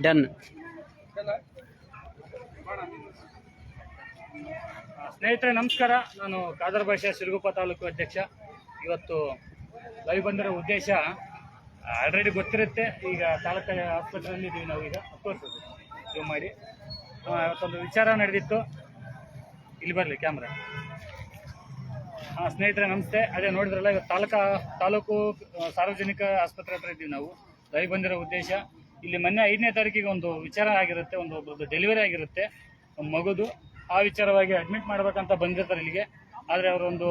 Done ಸ್ನೇಹಿತರೆ, ನಮಸ್ಕಾರ. ನಾನು ಕಾದರ್ ಭಾಷೆ ಸಿರುಗುಪ್ಪ ತಾಲೂಕು ಅಧ್ಯಕ್ಷ. ಇವತ್ತು ಲೈವ್ ಬಂದಿರೋ ಉದ್ದೇಶ ಆಲ್ರೆಡಿ ಗೊತ್ತಿರುತ್ತೆ. ಈಗ ತಾಲೂಕು ಆಸ್ಪತ್ರೆಯಲ್ಲಿ ಇದ್ದೀವಿ ನಾವು ಈಗ. ಅಫ್ಕೋರ್ಸ್ ಜೂಮ್ ಮಾಡಿ. ಇವತ್ತೊಂದು ವಿಚಾರ ನಡೆದಿತ್ತು. ಇಲ್ಲಿ ಬರಲಿ ಕ್ಯಾಮ್ರಾ ಹಾಂ ಸ್ನೇಹಿತರೆ, ನಮಸ್ತೆ. ಅದೇ ನೋಡಿದ್ರಲ್ಲ, ಇವತ್ತು ತಾಲೂಕಾ, ತಾಲೂಕು ಸಾರ್ವಜನಿಕ ಆಸ್ಪತ್ರೆ ಹತ್ರ ಇದ್ದೀವಿ ನಾವು. ಲೈವ್ ಬಂದಿರೋ ಉದ್ದೇಶ. ಇಲ್ಲಿ ಮೊನ್ನೆ ಐದನೇ ತಾರೀಕಿಗೆ ಒಂದು ವಿಚಾರ ಆಗಿರುತ್ತೆ, ಒಂದು ಒಬ್ಬರದ್ದು ಡೆಲಿವರಿ ಆಗಿರುತ್ತೆ ಮಗುದು. ಆ ವಿಚಾರವಾಗಿ ಅಡ್ಮಿಟ್ ಮಾಡ್ಬೇಕಂತ ಬಂದಿರ್ತಾರೆ ಇಲ್ಲಿಗೆ. ಆದರೆ ಅವರೊಂದು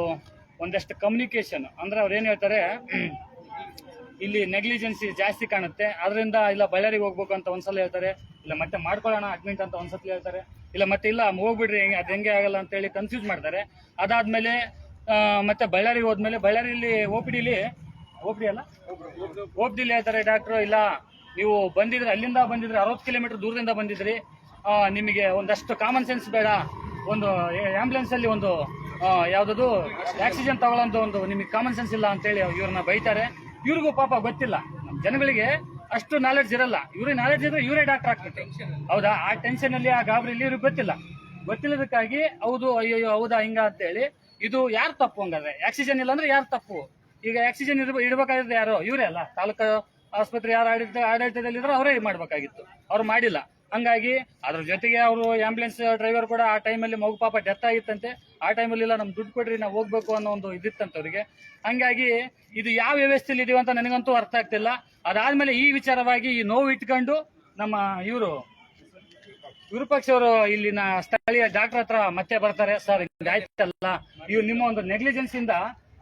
ಒಂದಷ್ಟು ಕಮ್ಯುನಿಕೇಶನ್ ಅಂದರೆ ಅವ್ರು ಏನು ಹೇಳ್ತಾರೆ, ಇಲ್ಲಿ ನೆಗ್ಲಿಜೆನ್ಸಿ ಜಾಸ್ತಿ ಕಾಣುತ್ತೆ. ಅದರಿಂದ ಇಲ್ಲ ಬಳ್ಳಾರಿಗೆ ಹೋಗ್ಬೇಕು ಅಂತ ಒಂದ್ಸಲ ಹೇಳ್ತಾರೆ, ಇಲ್ಲ ಮತ್ತೆ ಮಾಡ್ಕೊಳ್ಳೋಣ ಅಡ್ಮಿಟ್ ಅಂತ ಒಂದ್ಸತಿ ಹೇಳ್ತಾರೆ. ಇಲ್ಲ ಮತ್ತೆ ಇಲ್ಲ ಹೋಗ್ಬಿಡ್ರಿ, ಹೆಂಗೆ, ಅದು ಹೆಂಗೆ ಆಗಲ್ಲ ಅಂತ ಹೇಳಿ ಕನ್ಫ್ಯೂಸ್ ಮಾಡ್ತಾರೆ. ಅದಾದ್ಮೇಲೆ ಮತ್ತೆ ಬಳ್ಳಾರಿಗೆ ಹೋದ್ಮೇಲೆ, ಬಳ್ಳಾರಿಲಿ ಓ ಪಿ ಡಿಲಿ ಓ ಪಿ ಡಿ ಅಲ್ಲ? ಓ ಪಿ ಡಿಲಿ ಹೇಳ್ತಾರೆ ಡಾಕ್ಟ್ರು ಇಲ್ಲ ನೀವು ಬಂದಿದ್ರೆ, ಅಲ್ಲಿಂದ ಬಂದಿದ್ರೆ ಅರವತ್ತು ಕಿಲೋಮೀಟರ್ ದೂರದಿಂದ ಬಂದಿದ್ರಿ. ನಿಮಗೆ ಒಂದಷ್ಟು ಕಾಮನ್ ಸೆನ್ಸ್ ಬೇಡ. ಒಂದು ಆಂಬ್ಯುಲೆನ್ಸ್ ಅಲ್ಲಿ ಒಂದು ಯಾವುದದು ಆಕ್ಸಿಜನ್ ತಗೊಳ್ಳೋಂಥ ಒಂದು ನಿಮಗೆ ಕಾಮನ್ ಸೆನ್ಸ್ ಇಲ್ಲ ಅಂತೇಳಿ ಇವ್ರನ್ನ ಬೈತಾರೆ. ಇವ್ರಿಗೂ ಪಾಪ ಗೊತ್ತಿಲ್ಲ. ನಮ್ಮ ಜನಗಳಿಗೆ ಅಷ್ಟು ನಾಲೆಡ್ಜ್ ಇರಲ್ಲ. ಇವ್ರಿಗೆ ನಾಲೆಡ್ಜ್ ಇದ್ರೆ ಇವರೇ ಡಾಕ್ಟರ್ ಆಗ್ತೈತೆ ಹೌದಾ? ಆ ಟೆನ್ಷನ್ ಅಲ್ಲಿ, ಆ ಇಲ್ಲಿ ಇವ್ರಿಗೆ ಗೊತ್ತಿಲ್ಲ. ಗೊತ್ತಿಲ್ಲದಕ್ಕಾಗಿ ಹೌದು ಅಯ್ಯೋ ಹೌದಾ, ಹಿಂಗ ಅಂತೇಳಿ ಇದು ಯಾರು ತಪ್ಪು ಹಂಗಾದ್ರೆ? ಆಕ್ಸಿಜನ್ ಇಲ್ಲ ಅಂದ್ರೆ ಯಾರು ತಪ್ಪು? ಈಗ ಆಕ್ಸಿಜನ್ ಇರ್ಬೇಕು ಇಡ್ಬೇಕಾಗಿದ್ರೆ ಯಾರು? ಇವರೇ ಅಲ್ಲ. ತಾಲೂಕು ಆಸ್ಪತ್ರೆ ಯಾರು ಆಡಳಿತ ಆಡಳಿತದಲ್ಲಿ ಇದ್ರೆ ಅವರೇ ಮಾಡಬೇಕಾಗಿತ್ತು. ಅವ್ರು ಮಾಡಿಲ್ಲ. ಹಂಗಾಗಿ ಅದ್ರ ಜೊತೆಗೆ ಅವರು ಆಂಬುಲೆನ್ಸ್ ಡ್ರೈವರ್ ಕೂಡ ಆ ಟೈಮಲ್ಲಿ ಮಗು ಪಾಪ ಡೆತ್ ಆಗಿತ್ತಂತೆ. ಆ ಟೈಮಲ್ಲಿ ಇಲ್ಲ ನಮ್ಗೆ ದುಡ್ಡು ಕೊಡ್ರಿ, ನಾವು ಹೋಗ್ಬೇಕು ಅನ್ನೋ ಒಂದು ಇದಿತ್ತಂತೆ ಅವರಿಗೆ. ಹಂಗಾಗಿ ಇದು ಯಾವ ವ್ಯವಸ್ಥೆಯಲ್ಲಿ ಇದೀವಿ ಅಂತ ನನಗಂತೂ ಅರ್ಥ ಆಗ್ತಿಲ್ಲ. ಅದಾದ್ಮೇಲೆ ಈ ವಿಚಾರವಾಗಿ ಈ ನೋವು ಇಟ್ಕೊಂಡು ನಮ್ಮ ಇವರು ವಿರೂಪಾಕ್ಷ ಅವರು ಇಲ್ಲಿನ ಸ್ಥಳೀಯ ಡಾಕ್ಟರ್ ಹತ್ರ ಮತ್ತೆ ಬರ್ತಾರೆ. ಸರ್ ಆಯ್ತಲ್ಲ, ಇವ್ರು ನಿಮ್ಮ ಒಂದು ನೆಗ್ಲಿಜೆನ್ಸ್ ಇಂದ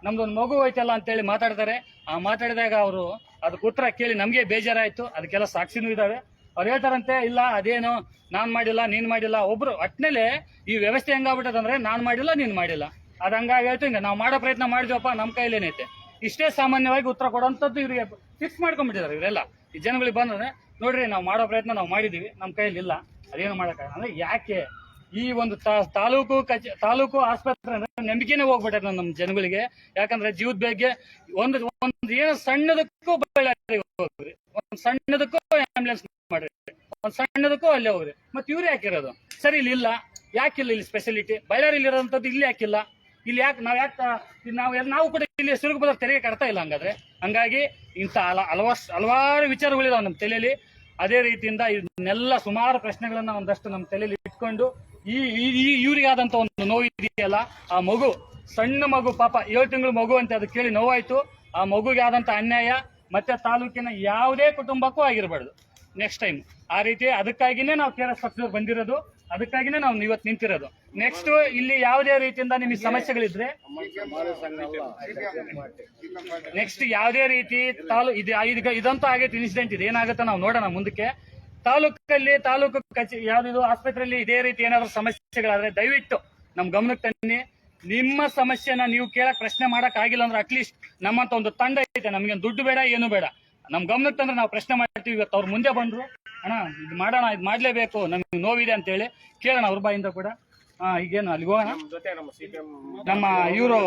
ನಮ್ದೊಂದು ಮಗು ಹೋಯ್ತಲ್ಲ ಅಂತೇಳಿ ಮಾತಾಡ್ತಾರೆ. ಆ ಮಾತಾಡಿದಾಗ ಅವರು ಅದಕ್ಕೆ ಉತ್ತರ ಕೇಳಿ, ನಮಗೆ ಬೇಜಾರಾಯ್ತು. ಅದಕ್ಕೆಲ್ಲ ಸಾಕ್ಷಿನೂ ಇದಾವೆ. ಅವ್ರು ಹೇಳ್ತಾರಂತೆ, ಇಲ್ಲ, ಅದೇನು, ನಾನ್ ಮಾಡಿಲ್ಲ, ನೀನ್ ಮಾಡಿಲ್ಲ. ಒಬ್ರು ಒಟ್ಟಿನಲ್ಲಿ ಈ ವ್ಯವಸ್ಥೆ ಹೆಂಗಾಗ್ಬಿಟ್ಟದಂದ್ರೆ, ನಾನ್ ಮಾಡಿಲ್ಲ, ನೀನ್ ಮಾಡಿಲ್ಲ. ಅದು ಹಂಗಾಗಿ ಹೇಳ್ತೀನಿ, ನಾವು ಮಾಡೋ ಪ್ರಯತ್ನ ಮಾಡಿದ್ವಪ್ಪ ನಮ್ಮ ಕೈಲೇನೈತೆ ಇಷ್ಟೇ ಸಾಮಾನ್ಯವಾಗಿ ಉತ್ತರ ಕೊಡುವಂಥದ್ದು ಇವ್ರಿಗೆ ಫಿಕ್ಸ್ ಮಾಡ್ಕೊಂಡ್ಬಿಟ್ಟಿದ್ದಾರೆ ಇವರೆಲ್ಲ. ಈ ಜನಗಳಿಗೆ ಬಂದ್ರೆ, ನೋಡ್ರಿ, ನಾವು ಮಾಡೋ ಪ್ರಯತ್ನ ನಾವು ಮಾಡಿದೀವಿ ನಮ್ಮ ಕೈಯಲ್ಲಿ ಇಲ್ಲ ಅದೇನು ಮಾಡಕ್ಕ ಅಂದ್ರೆ ಯಾಕೆ ಈ ಒಂದು ತಾಲೂಕು ಕಚ, ತಾಲೂಕು ಆಸ್ಪತ್ರೆ ನಂಬಿಕೆನೇ ಹೋಗ್ಬಿಟ್ಟೆ ನಮ್ಮ ಜನಗಳಿಗೆ. ಯಾಕಂದ್ರೆ ಜೀವದ ಬಗ್ಗೆ ಒಂದು ಒಂದು ಏನೋ ಸಣ್ಣದಕ್ಕೂ ಬಳ್ಳಾರಿ ಹೋಗ್ರಿ. ಒಂದು ಸಣ್ಣದಕ್ಕೂ ಆಂಬುಲೆನ್ಸ್ ಮಾಡ್ರಿ. ಒಂದ್ ಸಣ್ಣದಕ್ಕೂ ಅಲ್ಲೇ ಹೋಗ್ರಿ. ಮತ್ತೆ ಇವ್ರು ಯಾಕಿರೋದು ಸರಿ, ಇಲ್ಲಿ ಇಲ್ಲ. ಯಾಕಿಲ್ಲ ಇಲ್ಲಿ ಸ್ಪೆಷಾಲಿಟಿ ಬಳ್ಳಾರಿಲಿ ಇರೋಂಥದ್ದು ಇಲ್ಲಿ ಯಾಕಿಲ್ಲ ಇಲ್ಲಿ? ಯಾಕೆ ನಾವು ಯಾಕೆ ನಾವು ನಾವು ಕೂಡ ಇಲ್ಲಿ ಸುರುಗು ಬದಲು ತೆರಿಗೆ ಕಟ್ತಾ ಇಲ್ಲ ಹಂಗಾದ್ರೆ. ಹಂಗಾಗಿ ಹಲ ಹಲವಾರು ಹಲವಾರು ವಿಚಾರಗಳಿದಾವೆ ನಮ್ಮ ತಲೆಯಲ್ಲಿ ಅದೇ ರೀತಿಯಿಂದ ಇದನ್ನೆಲ್ಲ ಸುಮಾರು ಪ್ರಶ್ನೆಗಳನ್ನ ಒಂದಷ್ಟು ನಮ್ಮ ತಲೆಯಲ್ಲಿ ಇಟ್ಕೊಂಡು ಈ ಇವ್ರಿಗಾದಂತ ಒಂದು ನೋವು ಇದೆಯಲ್ಲ, ಆ ಮಗು, ಸಣ್ಣ ಮಗು, ಪಾಪ ಏಳು ತಿಂಗಳು ಮಗು ಅಂತ ಅದು ಕೇಳಿ ನೋವಾಯ್ತು. ಆ ಮಗುಗೆ ಆದಂತ ಅನ್ಯಾಯ, ಮತ್ತೆ ತಾಲೂಕಿನ ಯಾವುದೇ ಕುಟುಂಬಕ್ಕೂ ಆಗಿರಬಾರ್ದು. ನೆಕ್ಸ್ಟ್ ಟೈಮ್ ಆ ರೀತಿ ಅದಕ್ಕಾಗಿನೇ ನಾವು ಕೆ ಪಕ್ಷದವ್ರು ಬಂದಿರೋದು, ಅದಕ್ಕಾಗಿನೇ ನಾವು ಇವತ್ತು ನಿಂತಿರೋದು. ನೆಕ್ಸ್ಟ್ ಇಲ್ಲಿ ಯಾವುದೇ ರೀತಿಯಿಂದ ನಿಮಗೆ ಸಮಸ್ಯೆಗಳಿದ್ರೆ ನೆಕ್ಸ್ಟ್ ಯಾವುದೇ ರೀತಿ ತಾಲೂ ಇದು ಇದಂತೂ ಆಗೈತೆ ಇನ್ಸಿಡೆಂಟ್ ಇದೆ, ಏನಾಗುತ್ತೆ ನಾವು ನೋಡೋಣ ಮುಂದಕ್ಕೆ. ತಾಲೂಕಲ್ಲಿ ತಾಲೂಕು ಕಚೇರಿ ಯಾವ್ದು ಆಸ್ಪತ್ರೆಯಲ್ಲಿ ಇದೇ ರೀತಿ ಏನಾದ್ರು ಸಮಸ್ಯೆಗಳಾದ್ರೆ ದಯವಿಟ್ಟು ನಮ್ ಗಮನಕ್ಕೆ ತನ್ನಿ. ನಿಮ್ಮ ಸಮಸ್ಯೆನ ನೀವು ಕೇಳಕ್ ಪ್ರಶ್ನೆ ಮಾಡಕ್ ಆಗಿಲ್ಲ ಅಂದ್ರೆ ಅಟ್ಲೀಸ್ಟ್ ನಮ್ಮಂತ ಒಂದು ತಂಡ ಐತೆ. ನಮ್ಗೆ ದುಡ್ಡು ಬೇಡ, ಏನು ಬೇಡ. ನಮ್ ಗಮನಕ್ಕೆ ತಂದ್ರೆ ನಾವು ಪ್ರಶ್ನೆ ಮಾಡ್ತೀವಿ. ಇವತ್ತು ಅವ್ರ ಮುಂದೆ ಬಂದ್ರು. ಅಣ್ಣ, ಇದು ಮಾಡೋಣ, ಇದು ಮಾಡ್ಲೇಬೇಕು. ನಮ್ಗೆ ನೋವಿದೆ ಅಂತ ಹೇಳಿ ಕೇಳೋಣ ಅವ್ರ ಬಾಯಿಂದ ಕೂಡ. ಹಾ ಈಗೇನು ಅಲ್ಲಿಗೆ ಹೋಗೋಣ? ನಮ್ಮ ಇವರು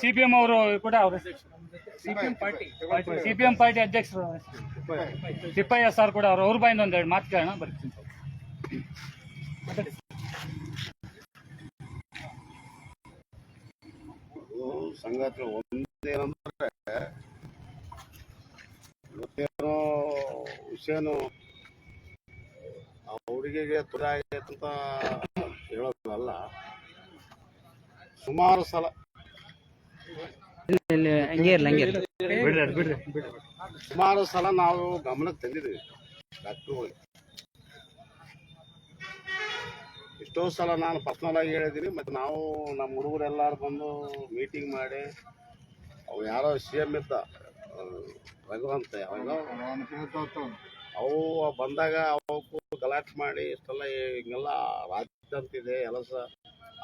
ಸಿ ಪಿ ಎಂ ಅವರು ಕೂಡ ಅವರು. ಸಿಪಿಎಂ ಪಾರ್ಟಿ ಸಿಪಿಎಂ ಪಾರ್ಟಿ ಅಧ್ಯಕ್ಷರು ತಿಪ್ಪಯ್ಯ ಸರ್ ಕೂಡ ಅವರು. ಅವ್ರ ಬಾಯಿಂದ ಒಂದೆರಡು ಮಾತು ಕೇಳೋಣ ಬರ್ತೀನಿ. ಸಂಗತಿ ಒಂದೇನಂದ್ರೆ ಇವತ್ತೇನೋ ವಿಷಯನು ಆ ಹುಡುಗಿಗೆ ತೊಂದರೆ ಆಗೈತಂತ ಅಂತ ಹೇಳೋದಲ್ಲ. ಸುಮಾರು ಸಲ. ಸುಮಾರು ಸಲ ನಾವು ಗಮನಕ್ಕೆ ತಂದಿದ್ದೀವಿ. ಡಾಕ್ಟ್ರುಗಳಿಗೆ ಎಷ್ಟೋ ಸಲ ನಾನು ಪರ್ಸ್ನಲ್ ಆಗಿ ಹೇಳಿದ್ದೀನಿ ಮತ್ತು ನಾವು ನಮ್ಮ ಹುಡುಗರೆಲ್ಲರೂ ಬಂದು ಮೀಟಿಂಗ್ ಮಾಡಿ ಅವು ಯಾರೋ ಸಿ ಎಂ ಇದ್ದ ರಘುವಂತೆ ರಘುವಂತ ಯಾವಾಗ ಅವು ಬಂದಾಗ ಅವಕ್ಕೂ ಗಲಾಟೆ ಮಾಡಿ ಇಷ್ಟೆಲ್ಲ ಹಿಂಗೆಲ್ಲ ರಾಜ್ಯ ಅಂತಿದೆ ಎಲ್ಲ ಸಹ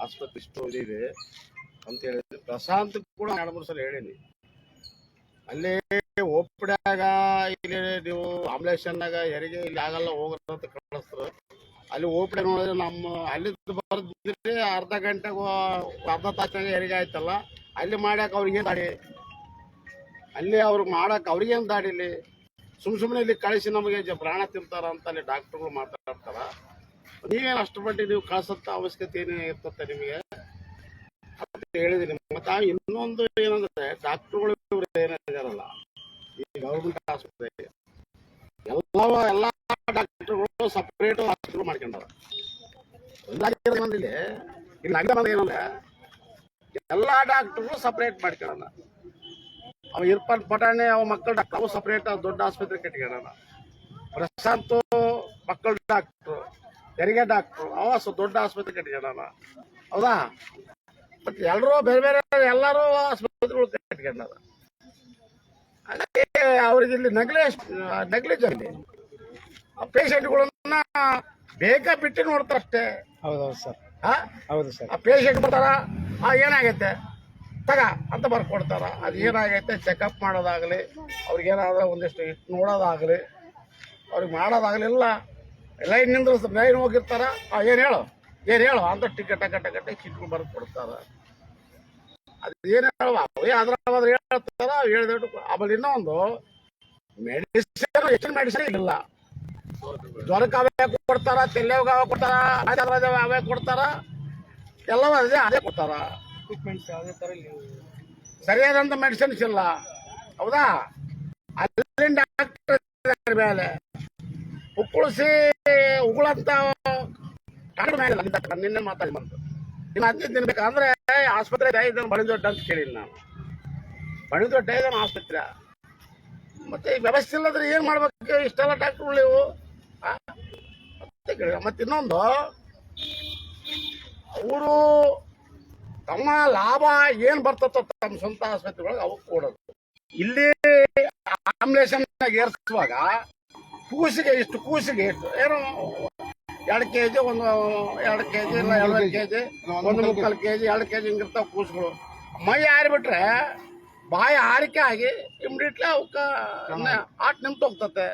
ಆಸ್ಪತ್ರೆ ಇಷ್ಟು ಇದೆ ಅಂತ ಹೇಳಿದ್ರೆ. ಪ್ರಶಾಂತ್ ಕೂಡ ಎರಡು, ಮೂರು ಸಲ ಹೇಳೀನಿ. ಅಲ್ಲಿ ಒಪ್ಪಡ್ಯಾಗ ಇಲ್ಲಿ ನೀವು ಆಂಬ್ಯುಲೆನ್ಸ್ನಾಗ ಹೆರಿಗೆ ಇಲ್ಲಿ ಆಗಲ್ಲ ಹೋಗ್ರಂತ ಕಳಿಸ್ತಾರೆ ಅಲ್ಲಿ ಓಪಡೆ ನೋಡಿದ್ರೆ ನಮ್ಮ ಅಲ್ಲಿ ಬರ್ದಿದ್ರೆ ಅರ್ಧ ಗಂಟೆಗೆ, ಅರ್ಧ ತಾಸಿನಾಗ ಹೆರಿಗೆ ಆಯ್ತಲ್ಲ, ಅಲ್ಲಿ ಮಾಡ್ಯಾಕ ಅವ್ರಿಗೆ ದಾಡಿ ಅಲ್ಲಿ ಅವ್ರಿಗೆ ಮಾಡಕ್ಕೆ ಅವ್ರಿಗೇನು ದಾಡಿಲಿ ಸುಮ್ ಸುಮ್ಮನೆ ಇಲ್ಲಿ ಕಳಿಸಿ ನಮಗೆ ಪ್ರಾಣ ತಿಂತಾರ ಅಂತ ಅಲ್ಲಿ ಡಾಕ್ಟರ್ಗಳು ಮಾತಾಡ್ತಾರ. ನೀವೇನು ಅಷ್ಟು ಮಟ್ಟಿಗೆ ನೀವು ಕಳ್ಸಂತ ಅವಶ್ಯಕತೆ ಏನೇ ಇರ್ತದೆ ನಿಮಗೆ? ಹೇಳಿದೀನಿ ಮತ್ತ ಇನ್ನೊಂದು ಏನಂದ್ರೆ ಡಾಕ್ಟರ್ಗಳು ಏನಿದಾರಲ್ಲ ಈ ಗೌರ್ಮೆಂಟ್ ಆಸ್ಪತ್ರೆ ಎಲ್ಲವ ಎಲ್ಲಾ ಡಾಕ್ಟರ್ಗಳು ಸಪ್ರೇಟ್ ಹಾಸ್ಪಿಟಲ್ ಮಾಡ್ಕೊಂಡಾರ ಇಲ್ಲಿ ಏನಂದ್ರೆ ಎಲ್ಲ ಡಾಕ್ಟರ್ಗಳು ಸಪ್ರೇಟ್ ಮಾಡ್ಕೊಳ್ಳೋಣ ಅವ ಇರ್ಪಾನ್ ಪಟಾಣಿ ಅವ ಮಕ್ಕಳ ಡಾಕ್ಟರ್ ಸಪ್ರೇಟ್ ದೊಡ್ಡ ಆಸ್ಪತ್ರೆ ಕಟ್ಕೊಳ್ಳೋಣ ಪ್ರಶಾಂತ್ ಮಕ್ಕಳ ಡಾಕ್ಟ್ರು. ಹೆರಿಗೆ ಡಾಕ್ಟ್ರು ಅವ ಸ- ದೊಡ್ಡ ಆಸ್ಪತ್ರೆ ಕಟ್ಕೊಳ್ಳೋಣ ಹೌದಾ? ಮತ್ತೆ ಎಲ್ಲರೂ ಬೇರೆ ಬೇರೆ ಎಲ್ಲರೂ ಆಸ್ಪತ್ರೆಗಳು ಕಟ್ಕೊಂಡಾರ ಹಾಗಾಗಿ ಅವ್ರಿಗೆ ಇಲ್ಲಿ ನಗಲಿ ನಗ್ಲಿ ಆ ಪೇಷಂಟ್ಗಳನ್ನ ಬೇಗ ಬಿಟ್ಟು ನೋಡ್ತಾರೆ ಅಷ್ಟೇ. ಹೌದೌದು ಸರ್. ಹಾ ಹೌದು ಸರ್. ಆ ಪೇಷಂಟ್ ಬರ್ತಾರ? ಆ ಏನಾಗೈತೆ? ತಗ ಅಂತ ಬರ್ಕೊಡ್ತಾರ. ಅದು ಏನಾಗೈತೆ? ಚೆಕಪ್ ಮಾಡೋದಾಗಲಿ ಅವ್ರಿಗೆ ಏನಾದ್ರೂ ಒಂದಿಷ್ಟು ಇಟ್ಟು ನೋಡೋದಾಗಲಿ ಅವ್ರಿಗೆ ಮಾಡೋದಾಗಲಿ ಎಲ್ಲ ಲೈನ್ ನಿಂದ್ರ ಲೈನ್ ಹೋಗಿರ್ತಾರ. ಏನು ಹೇಳು? ಏನು ಹೇಳು? ಅಂತ ಟಿಕೆಟ್ ಕಟ್ಟ ಕಟ್ಟ ಚಿಕ್ಕ ಬರ್ದು ಕೊಡ್ತಾರ. ಅದು ಏನು ಹೇಳುವ ಅದ್ರ ಹೇಳ್ತಾರ ಹೇಳಿದಟ್ಟು ಆಮೇಲೆ ಇನ್ನೊಂದು ಮೆಡಿಸಿನ್ ಹೆಚ್ಚಿನ ಮೆಡಿಸಿನ್ ಇಲ್ಲ. ಜ್ವರಕ್ಕೆ ಅವೇ ಕೊಡ್ತಾರ ತೆಲ್ಲೆವಾಗ ಅವೇ ಕೊಡ್ತಾರ ಅವೇ ಕೊಡ್ತಾರ. ಎಲ್ಲವೂ ಅದೇ ಅದೇ ಕೊಡ್ತಾರ. ಸರಿಯಾದಂತ ಮೆಡಿಸಿನ್ಸ್ ಇಲ್ಲ. ಹೌದಾ? ಅಲ್ಲಿಂದ ಡಾಕ್ಟರ್ ಮೇಲೆ. ಉಕ್ಕುಳಿಸಿ ಉಗುಳಂತ ನಿನ್ನೆ ಮಾತಾಡಿ ಬಂತು ಇನ್ನು ಹದಿನೈದು ದಿನ ಬೇಕಂದ್ರೆ ಆಸ್ಪತ್ರೆ ಇದನ್ನು ಬಳಿ ದೊಡ್ಡ ಅಂತ ಕೇಳಿಲ್ಲ ನಾನು. ಬಳಿ ದೊಡ್ಡ ಇದನ್ನು ಆಸ್ಪತ್ರೆ. ಮತ್ತೆ ಈ ವ್ಯವಸ್ಥೆ ಇಲ್ಲದ್ರೆ ಏನು ಮಾಡ್ಬೇಕು? ಇಷ್ಟೆಲ್ಲ ಡಾಕ್ಟ್ರುಗಳು ನೀವು? ಮತ್ತೆ ಇನ್ನೊಂದು. ಅವರು ತಮ್ಮ ಲಾಭ ಏನ್ ಬರ್ತತೋ ತಮ್ಮ ಸ್ವಂತ ಆಸ್ಪತ್ರೆಗಳಿಗೆ ಅವು ಕೊಡೋದು. ಇಲ್ಲಿ ಆಂಬ್ಲೇಷನ್ ಏರ್ಸುವಾಗ ಕೂಸಿಗೆ ಇಷ್ಟು ಕೂಸಿಗೆ ಇಷ್ಟು ಏನೋ ಎರಡು ಕೆ ಜಿ ಒಂದು ಎರಡು ಕೆ ಜಿ ಇಲ್ಲ ಎರಡು ಕೆ ಜಿ ಒಂದು ಮುಕ್ಕಾಲು ಕೆ ಜಿ ಎರಡು ಕೆ ಜಿ ಹಿಂಗಿರ್ತಾವೆ ಕೂಸುಗಳು. ಮೈ ಆರಿಬಿಟ್ರೆ ಬಾಯಿ ಆರಿಕೆ ಆಗಿ ಇಮ್ಡಿಯೇಟ್ಲಿ ಅವಕ್ಕೆ ಆಟ ನಿಂತು ಹೋಗ್ತತೆ.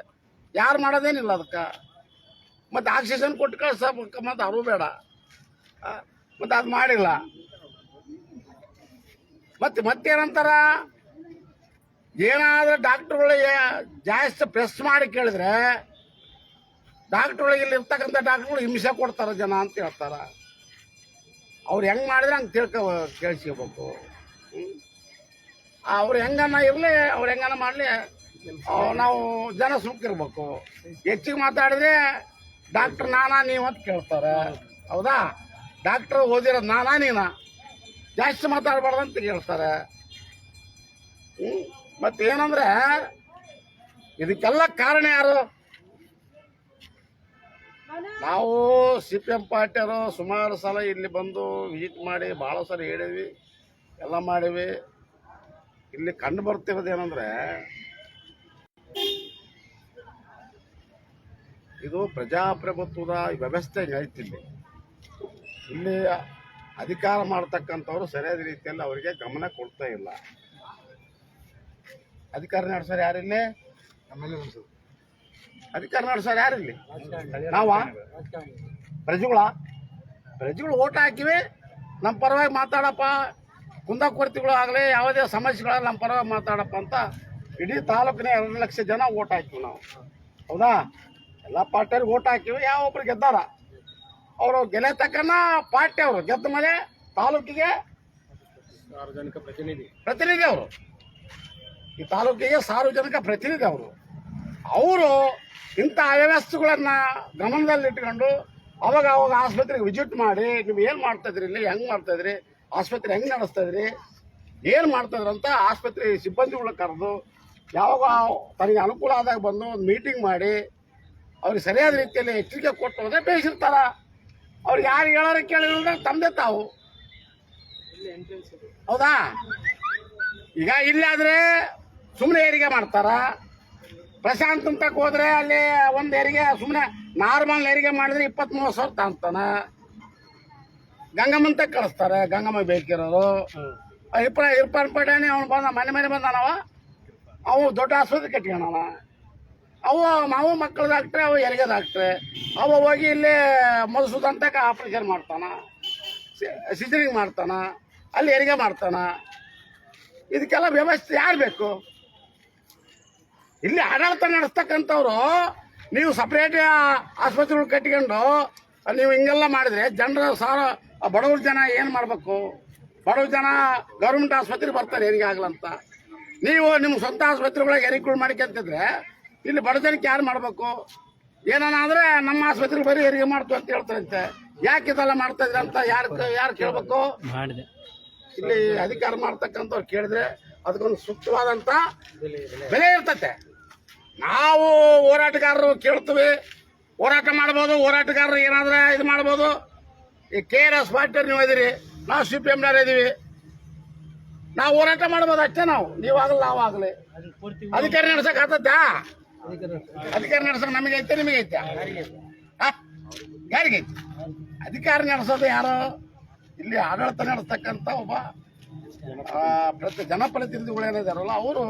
ಯಾರು ಮಾಡೋದೇನಿಲ್ಲ ಅದಕ್ಕೆ. ಮತ್ತೆ ಆಕ್ಸಿಜನ್ ಕೊಟ್ಟು ಕಳ್ಸ ಮತ್ತೆ ಅವರು ಬೇಡ. ಮತ್ತು ಮತ್ತೆ ಅದು ಮಾಡಿಲ್ಲ. ಮತ್ತೆ ಮತ್ತೇನಂತಾರ? ಏನಾದ್ರೂ ಡಾಕ್ಟ್ರುಗಳಿಗೆ ಜಾಸ್ತಿ ಪ್ರೆಸ್ ಮಾಡಿ ಕೇಳಿದ್ರೆ ಡಾಕ್ಟ್ರುಗಳಿಗೆ ಇರ್ತಕ್ಕಂಥ ಡಾಕ್ಟ್ರುಗಳು ಹಿಂಸೆ ಕೊಡ್ತಾರೆ ಜನ ಅಂತ ಹೇಳ್ತಾರೆ. ಅವ್ರು ಹೆಂಗ್ ಮಾಡಿದ್ರೆ ಹಂಗೆ ತಿಳ್ಕ, ಕೇಳಿಸ್ಕೋಬೇಕು. ಅವ್ರು ಹೆಂಗನ್ನ ಇರಲಿ, ಅವ್ರು ಹೆಂಗನ್ನ ಮಾಡಲಿ ನಾವು ಜನ ಸುಕ್ಕಿರ್ಬೇಕು ಹೆಚ್ಚಿಗೆ ಮಾತಾಡಿದ್ರೆ ಡಾಕ್ಟರ್ ನಾನಾ ನೀವು ಅಂತ ಕೇಳ್ತಾರೆ. ಹೌದಾ? ಡಾಕ್ಟರ್ ಓದಿರೋದು ನಾನಾ ನೀನಾ? ಜಾಸ್ತಿ ಮಾತಾಡಬಾರ್ದು ಅಂತ ಹ್ಞೂ ಮತ್ತೇನಂದ್ರೆ ಇದಕ್ಕೆಲ್ಲ ಕಾರಣ ಯಾರು? ನಾವು ಸಿ ಪಿ ಎಂ ಪಾರ್ಟಿಯವರು ಸುಮಾರು ಸಲ ಇಲ್ಲಿ ಬಂದು ವಿಸಿಟ್ ಮಾಡಿ, ಭಾಳ ಸಲ ಹೇಳಿವಿ ಎಲ್ಲ ಮಾಡಿವಿ ಇಲ್ಲಿ ಕಂಡು ಬರ್ತಿರೋದೇನಂದ್ರೆ ಇದು ಪ್ರಜಾಪ್ರಭುತ್ವದ ವ್ಯವಸ್ಥೆ ಇಲ್ಲಿ ಇಲ್ಲಿ ಅಧಿಕಾರ ಮಾಡ್ತಕ್ಕಂಥವ್ರು ಸರಿಯಾದ ರೀತಿಯಲ್ಲಿ ಅವರಿಗೆ ಗಮನ ಕೊಡ್ತಾ ಇಲ್ಲ. ಅಧಿಕಾರ ನಡೆಸೋರು ಯಾರಿಲ್ಲ ಆಮೇಲೆ ಒಂದು ಅಧಿಕಾರ ನಡೆಸೋರು ಯಾರಿಲ್ಲ ನಾವ? ಪ್ರಜೆಗಳ? ಪ್ರಜೆಗಳು ಓಟ್ ಹಾಕಿವಿ ನಮ್ಮ ಪರವಾಗಿ ಮಾತಾಡಪ್ಪ. ಕುಂದಾಕೊರತಿಗಳು ಆಗಲಿ ಯಾವುದೇ ಸಮಸ್ಯೆಗಳ ನಮ್ಮ ಪರವಾಗಿ ಮಾತಾಡಪ್ಪ ಅಂತ ಇಡೀ ತಾಲೂಕಿನ ಎರಡು ಲಕ್ಷ ಜನ ಓಟ್ ಹಾಕಿವಿ ನಾವು. ಹೌದಾ? ಎಲ್ಲ ಪಾರ್ಟಿಯವ್ರಿಗೆ ಓಟ್ ಹಾಕಿವಿ ಯಾವ ಒಬ್ರು ಗೆದ್ದಾರ? ಅವರು ಗೆಲ್ಲ ತಕ್ಕನ ಪಾರ್ಟಿ ಅವರು. ಗೆದ್ದ ಮೇಲೆ ತಾಲೂಕಿಗೆ ಸಾರ್ವಜನಿಕ ಪ್ರತಿನಿಧಿ. ಪ್ರತಿನಿಧಿ ಅವರು. ಈ ತಾಲೂಕಿಗೆ ಸಾರ್ವಜನಿಕ ಪ್ರತಿನಿಧಿ ಅವರು. ಅವರು ಇಂಥ ಅವ್ಯವಸ್ಥೆಗಳನ್ನ ಗಮನದಲ್ಲಿಟ್ಕೊಂಡು ಅವಾಗ ಅವಾಗ ಆಸ್ಪತ್ರೆಗೆ ವಿಸಿಟ್ ಮಾಡಿ, ನೀವು ಏನು ಮಾಡ್ತಾ ಇದ್ರಿ ಇಲ್ಲಿ? ಹೆಂಗೆ ಮಾಡ್ತಾ ಇದ್ರಿ? ಆಸ್ಪತ್ರೆ ಹೆಂಗೆ ನಡೆಸ್ತಾ ಇದ್ರಿ? ಏನು ಮಾಡ್ತಾ ಇದ್ರಿ? ಅಂತ ಆಸ್ಪತ್ರೆ ಸಿಬ್ಬಂದಿಗಳು ಕರೆದು, ಯಾವಾಗ ತನಗೆ ಅನುಕೂಲ ಆದಾಗ ಬಂದು ಒಂದು ಮೀಟಿಂಗ್ ಮಾಡಿ, ಅವ್ರಿಗೆ ಸರಿಯಾದ ರೀತಿಯಲ್ಲಿ ಎಚ್ಚರಿಕೆ ಕೊಟ್ಟು ಹೋದ್ರೆ ಬೇಯಿಸಿರ್ತಾರ. ಅವ್ರಿಗೆ ಯಾರು ಹೇಳೋರು ಕೇಳಿದ್ರೆ ತಂದೆ ತಾವು. ಹೌದಾ? ಈಗ ಇಲ್ಲಾದ್ರೆ ಸುಮ್ಮನೆ ಹೆರಿಗೆ ಮಾಡ್ತಾರ? ಪ್ರಶಾಂತ್ ಅಂತ ಹೋದ್ರೆ ಅಲ್ಲಿ ಒಂದು ಹೆರಿಗೆ ಸುಮ್ಮನೆ ನಾರ್ಮಲ್ ಹೆರಿಗೆ ಮಾಡಿದ್ರೆ ಇಪ್ಪತ್ತ್ ಮೂವತ್ತು ಸಾವಿರ ತಾಂತಾನ. ಗಂಗಮ್ಮಂತ ಕಳಿಸ್ತಾರೆ ಗಂಗಮ್ಮ ಬೇಕಿರೋರು. ಇಪ್ಪ ಇರ್ಪಾನ್ ಪಡೇನೆ ಅವ್ನು ಬಂದ ಮನೆ ಮನೆ ಬಂದಾನವ? ಅವು ದೊಡ್ಡ ಆಸ್ಪತ್ರೆ ಕಟ್ಕೊಳವ ಅವು ಮಾವು ಮಕ್ಕಳ ಡಾಕ್ಟ್ರೆ ಅವು ಹೆರಿಗೆ ಡಾಕ್ಟ್ರೆ. ಅವ ಹೋಗಿ ಇಲ್ಲಿ ಮಧುಸೂದಂತಕ್ಕೆ ಆಪರೇಷನ್ ಮಾಡ್ತಾನ. ಸಿಜರಿಂಗ್ ಮಾಡ್ತಾನ. ಅಲ್ಲಿ ಹೆರಿಗೆ ಮಾಡ್ತಾನ. ಇದಕ್ಕೆಲ್ಲ ವ್ಯವಸ್ಥೆ ಯಾರು ಬೇಕು? ಇಲ್ಲಿ ಆಡಳಿತ ನಡೆಸ್ತಕ್ಕಂಥವ್ರು ನೀವು ಸಪ್ರೇಟ್ ಆಸ್ಪತ್ರೆಗಳು ಕಟ್ಕೊಂಡು ನೀವು ಹಿಂಗೆಲ್ಲ ಮಾಡಿದ್ರೆ ಜನರ ಸಾರ ಬಡವ್ರ ಜನ ಏನು ಮಾಡಬೇಕು? ಬಡವ್ರ ಜನ ಗೌರ್ಮೆಂಟ್ ಆಸ್ಪತ್ರೆಗೆ ಬರ್ತಾರೆ ಹೆರಿಗೆ ಆಗ್ಲಂತ ನೀವು ನಿಮ್ಮ ಸ್ವಂತ ಆಸ್ಪತ್ರೆಗಳಿಗೆ ಹೆರಿಗೆಗಳು ಮಾಡ್ಕೊಂತಿದ್ರೆ ಇಲ್ಲಿ ಬಡ ಜನಕ್ಕೆ ಯಾರು ಮಾಡಬೇಕು? ಏನಾನ ಅಂದ್ರೆ ನಮ್ಮ ಆಸ್ಪತ್ರೆಗೆ ಬರೀ ಹೆರಿಗೆ ಮಾಡ್ತು ಅಂತ ಹೇಳ್ತಾರಂತೆ. ಯಾಕೆ ಇದೆಲ್ಲ ಮಾಡ್ತಾ ಇದ್ರೆ ಅಂತ ಯಾರು ಯಾರು ಕೇಳಬೇಕು? ಇಲ್ಲಿ ಅಧಿಕಾರ ಮಾಡ್ತಕ್ಕಂಥವ್ರು ಕೇಳಿದ್ರೆ ಅದಕ್ಕೊಂದು ಸೂಕ್ತವಾದಂಥ ಬೆಲೆ ಇರ್ತತೆ. ನಾವು ಹೋರಾಟಗಾರರು ಕೇಳ್ತೀವಿ. ಹೋರಾಟ ಮಾಡ್ಬೋದು, ಹೋರಾಟಗಾರರು ಏನಾದ್ರೆ ಇದು ಮಾಡ್ಬೋದು. ಈ ಕೆ ಆರ್ ಎಸ್ ಪಾರ್ಟಿ ನೀವು ಇದೀರಿ ನಾವು ಸಿ ಪಿ ಎಮ್ನವ್ರು ಇದೀವಿ ನಾವು ಹೋರಾಟ ಮಾಡ್ಬೋದು ಅಷ್ಟೇ ನಾವು. ನೀವಾಗಲ್ಲ ನಾವಾಗಲಿ ಅಧಿಕಾರಿ ನಡ್ಸಕ್ ಆತತ್ತಾ ಅಧಿಕಾರಿ ನಡ್ಸಕ್ ನಮಗೆ ಐತೆ, ನಿಮಗೆ ಐತೆ? ಯಾರಿಗೈತೆ ಅಧಿಕಾರಿ ನಡೆಸೋದು ಯಾರು? ಇಲ್ಲಿ ಆಡಳಿತ ನಡೆಸ್ತಕ್ಕಂಥ ಒಬ್ಬ ಪ್ರತಿ ಜನಪ್ರತಿನಿಧಿಗಳು ಏನಿದಾರಲ್ಲ, ಅವರು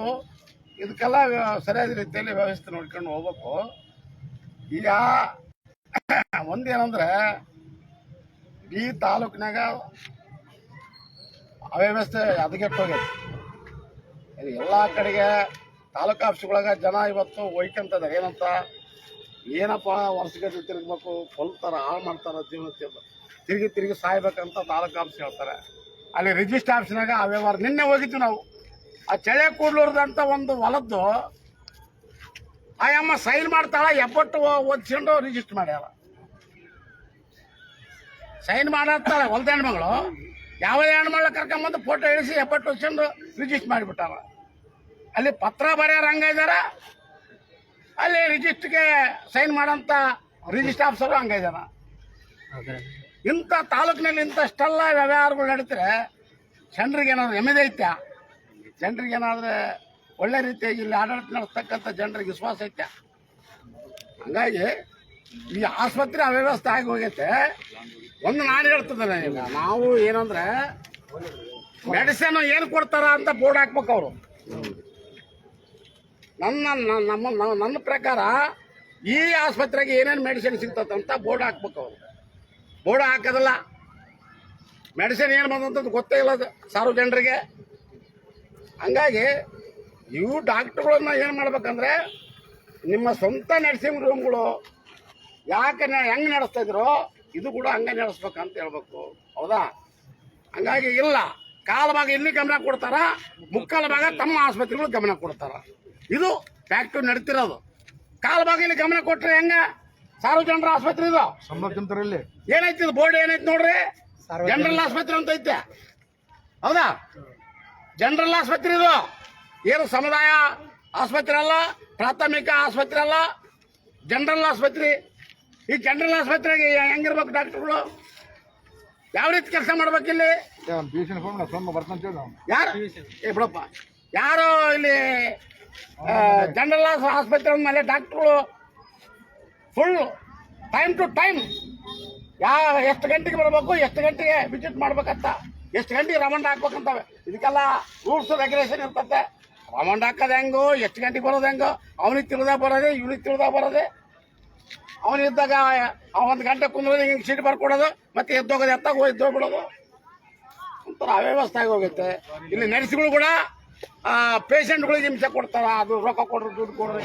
ಇದಕ್ಕೆಲ್ಲ ಸರಿಯಾದ ರೀತಿಯಲ್ಲಿ ವ್ಯವಸ್ಥೆ ನೋಡ್ಕೊಂಡು ಹೋಗ್ಬೇಕು. ಈಗ ಒಂದೇನಂದ್ರೆ, ಈ ತಾಲೂಕಿನಾಗ ಅವ್ಯವಸ್ಥೆ ಹದಗೆಟ್ಟೋಗೈತಿ ಇದು ಎಲ್ಲ ಕಡೆಗೆ ತಾಲೂಕು ಆಫೀಸ್ಗಳಾಗ ಜನ ಇವತ್ತು ಒಯ್ಕೊಂತದಾರೆ ಏನಂತ? ಏನಪ್ಪ ವರ್ಷಗಟ್ಟಲೆ ತಿರುಗಬೇಕು? ಕೊಲ್ತಾರ ಹಾಳು ಮಾಡ್ತಾರೆ ಜೀವನ ತಿರ್ಗಿ- ತಿರುಗಿ ಸಾಯ್ಬೇಕಂತ ತಾಲೂಕು ಆಫೀಸ್ ಹೇಳ್ತಾರೆ. ಅಲ್ಲಿ ರಿಜಿಸ್ಟರ್ ಆಫೀಸ್ನಾಗ ಅವ್ಯವಹಾರ ವ್ಯವಹಾರ. ನಿನ್ನೆ ಹೋಗಿದ್ವಿ ನಾವು. ಆ ಚಳೆ ಕೂಡ್ಲೂರ್ದಂತ ಒಂದು ಹೊಲದ್ದು ಆಯಮ್ಮ ಸೈನ್ ಮಾಡ್ತಾಳ ಎಪ್ಪಟ್ಟು ಓದ್ಸ್ಕೊಂಡು ರಿಜಿಸ್ಟರ್ ಮಾಡ್ಯಾರ ಸೈನ್ ಮಾಡತ್ತಾಳೆ ಹೊಲದ ಹೆಣ್ಮಗಳು. ಯಾವ ಹೆಣ್ಮಗಳ ಕರ್ಕೊಂಬಂದು ಫೋಟೋ ಇಳಿಸಿ ಎಪ್ಪಟ್ಟು ಓದಿಸ್ಕೊಂಡು ರಿಜಿಸ್ಟರ್ ಮಾಡಿಬಿಟ್ಟಾರ ಅಲ್ಲಿ ಪತ್ರ ಬರೆಯೋರು ಹಂಗ ಇದಾರ ಅಲ್ಲಿ ರಿಜಿಸ್ಟ್ರಿಗೆ ಸೈನ್ ಮಾಡೋಂಥ ರಿಜಿಸ್ಟರ್ ಆಫೀಸರು ಹಂಗ ಇದಾರ ಇಂಥ ತಾಲೂಕಿನಲ್ಲಿ ಇಂಥಷ್ಟೆಲ್ಲ ವ್ಯವಹಾರಗಳು ನಡೀತಾರೆ ಜನರಿಗೆ ಏನಾದ್ರು ನೆಮ್ಮದಿ ಐತ್ಯಾ? ಜನರಿಗೆ ಏನಾದ್ರೆ ಒಳ್ಳೆ ರೀತಿಯಾಗಿ ಇಲ್ಲಿ ಆಡಳಿತ ನಡೆಸ್ತಕ್ಕಂಥ ಜನರಿಗೆ ವಿಶ್ವಾಸ ಐತೆ. ಹಂಗಾಗಿ ಈ ಆಸ್ಪತ್ರೆ ಅವ್ಯವಸ್ಥೆ ಆಗಿ ಹೋಗೈತೆ. ಒಂದು ನಾನು ಹೇಳ್ತದೆ ನಾವು ಏನಂದ್ರೆ ಮೆಡಿಸಿನ್ ಏನು ಕೊಡ್ತಾರ ಅಂತ ಬೋರ್ಡ್ ಹಾಕ್ಬೇಕು ಅವರು. ನನ್ನ ನಮ್ಮ ನನ್ನ ಪ್ರಕಾರ ಈ ಆಸ್ಪತ್ರೆಗೆ ಏನೇನು ಮೆಡಿಸಿನ್ ಅಂತ ಬೋರ್ಡ್ ಹಾಕ್ಬೇಕು ಅವರು. ಬೋರ್ಡ್ ಹಾಕೋದಲ್ಲ. ಮೆಡಿಸಿನ್ ಏನು ಬಂದಂಥದ್ದು ಗೊತ್ತೇ ಇಲ್ಲ ಅದು ಸಾರ್ವಜನಿಕರಿಗೆ. ಹಂಗಾಗಿ ಇವು ಡಾಕ್ಟ್ರುಗಳನ್ನ ಏನು ಮಾಡ್ಬೇಕಂದ್ರೆ ನಿಮ್ಮ ಸ್ವಂತ ನರ್ಸಿಂಗ್ ರೂಮ್ಗಳು ಯಾಕೆ ಹೆಂಗೆ ಹೆಂಗ್ ನಡೆಸ್ತಾ ಇದ್ರು ಇದು ಕೂಡ ಹಂಗೆ ನಡೆಸ್ಬೇಕಂತ ಹೇಳ್ಬೇಕು. ಹೌದಾ? ಹಂಗಾಗಿ ಇಲ್ಲ. ಕಾಲ ಭಾಗ ಇಲ್ಲಿ ಗಮನ ಕೊಡ್ತಾರ ಮುಕ್ಕಾಲ ಭಾಗ ತಮ್ಮ ಆಸ್ಪತ್ರೆಗಳು ಗಮನ ಕೊಡ್ತಾರ. ಇದು ಫ್ಯಾಕ್ಟ್ರಿ ನಡೀತಿರೋದು. ಕಾಲ ಭಾಗ ಇಲ್ಲಿ ಗಮನ ಕೊಟ್ರೆ ಹೆಂಗ? ಸಾರ್ವಜನಿಕರ ಆಸ್ಪತ್ರೆ ಇದು. ಸಂಬರ್ಕಂತಾರಲ್ಲಿ ಏನೈತಿ ಇದು ಬೋರ್ಡ್ ಏನೈತಿ ನೋಡ್ರಿ? ಜನರಲ್ ಆಸ್ಪತ್ರೆ ಅಂತ ಐತೆ. ಹೌದಾ? ಜನರಲ್ ಆಸ್ಪತ್ರೆ ಇದು. ಏನು ಸಮುದಾಯ ಆಸ್ಪತ್ರೆ ಅಲ್ಲ ಪ್ರಾಥಮಿಕ ಆಸ್ಪತ್ರೆ ಅಲ್ಲ ಜನರಲ್ ಆಸ್ಪತ್ರೆ. ಈ ಜನರಲ್ ಆಸ್ಪತ್ರೆಗೆ ಹೆಂಗಿರ್ಬೇಕು ಡಾಕ್ಟರ್ಗಳು? ಯಾವ ರೀತಿ ಕೆಲಸ ಮಾಡ್ಬೇಕು ಇಲ್ಲಿ? ಫೋನ್ ಸೋಮ ಬರ್ತಂತ ಹೇಳಿ ನಾವು ಯಾರು? ಏ ಬಿಡಪ್ಪ. ಯಾರು ಇಲ್ಲಿ ಜನರಲ್ ಆಸ್ಪತ್ರೆ ಮೇಲೆ ಡಾಕ್ಟ್ರುಗಳು ಫುಲ್ ಟೈಮ್ ಟು ಟೈಮ್ ಯಾವ ಎಷ್ಟು ಗಂಟೆಗೆ ಬರಬೇಕು ಎಷ್ಟು ಗಂಟೆಗೆ ವಿಸಿಟ್ ಮಾಡ್ಬೇಕಂತ. ಎಷ್ಟು ಗಂಟೆಗೆ ರಮಂಡ್ ಹಾಕ್ಬೇಕಂತವೆ? ಇದಕ್ಕೆಲ್ಲ ರೂಲ್ಸ್ ರೆಗ್ಯುಲೇಷನ್ ಇರ್ತತೆ. ರಮಂಡ ಹಾಕೋದು ಹೆಂಗೋ ಎಷ್ಟು ಗಂಟೆಗೆ ಬರೋದು ಹೆಂಗೋ ಅವನಿಗೆ ತಿಳಿದಾಗ ಬರೋದೆ ಇವನಿಗೆ ತಿಳಿದಾಗ ಬರೋದೆ. ಅವನಿದ್ದಾಗ ಒಂದು ಗಂಟೆ ಕುಂದ್ರೆ ಹಿಂಗೆ ಸೀಟ್ ಬರ್ಕೊಡೋದು ಮತ್ತೆ ಎದ್ದೋಗೋದು ಎತ್ತಾಗ ಹೋಗಿ ಎದ್ದೋಗ್ಬಿಡೋದು. ಒಂಥರ ಅವ್ಯವಸ್ಥೆ ಆಗಿ ಹೋಗುತ್ತೆ. ಇಲ್ಲಿ ನರ್ಸ್ಗಳು ಕೂಡ ಪೇಷಂಟ್ಗಳಿಗೆ ಹಿಂಸೆ ಕೊಡ್ತಾರ. ಅದು ರೊಕ್ಕ ಕೊಡ್ರಿ ದುಡ್ಡು ಕೊಡ್ರಿ.